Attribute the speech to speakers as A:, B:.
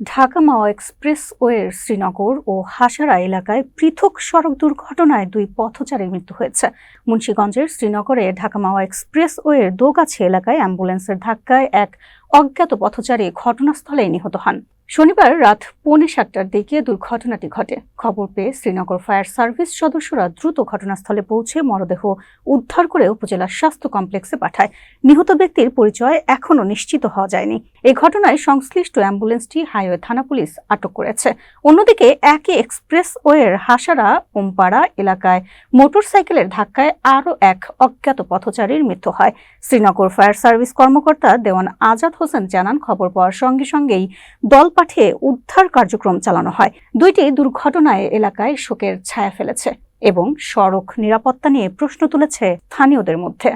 A: ঢাকা মাও এক্সপ্রেসওয়ের শ্রীনগর ও হাসারা এলাকায় পৃথক সড়ক দুর্ঘটনায় দুই পথচারীর মৃত্যু হয়েছে। মুন্সীগঞ্জের শ্রীনগরে ঢাকা মাওয়া এক্সপ্রেসওয়ের দোগাছি এলাকায় অ্যাম্বুলেন্সের ধাক্কায় এক অজ্ঞাত পথচারী ঘটনাস্থলে নিহত হন। শনিবার রাত পৌনে সাতটার দিকে দুর্ঘটনাটি ঘটে। খবর পেয়ে শ্রীনগর ফায়ার সার্ভিস সদস্যরা দ্রুত ঘটনাস্থলে পৌঁছে মরদেহ উদ্ধার করে উপজেলা স্বাস্থ্য কমপ্লেক্সে পাঠায়। নিহত ব্যক্তির পরিচয় এখনও নিশ্চিত হওয়া যায়নি। এই ঘটনায় সংশ্লিষ্ট অ্যাম্বুলেন্সটি হাইওয়ে থানা পুলিশ আটক করেছে। অন্যদিকে একই এক্সপ্রেসওয়ের হাসারা ওমপাড়া এলাকায় মোটরসাইকেলের ধাক্কায় আরও এক অজ্ঞাত পথচারীর মৃত্যু হয়। শ্রীনগর ফায়ার সার্ভিস কর্মকর্তা দেওয়ান আজাদ হোসেন জানান, খবর পাওয়ার সঙ্গে সঙ্গেই দল পাঠিয়ে উদ্ধার কার্যক্রম চালানো হয়। দুইটি দুর্ঘটনায় এলাকায় শোকের ছায়া ফেলেছে এবং সড়ক নিরাপত্তা নিয়ে প্রশ্ন তুলেছে স্থানীয়দের মধ্যে।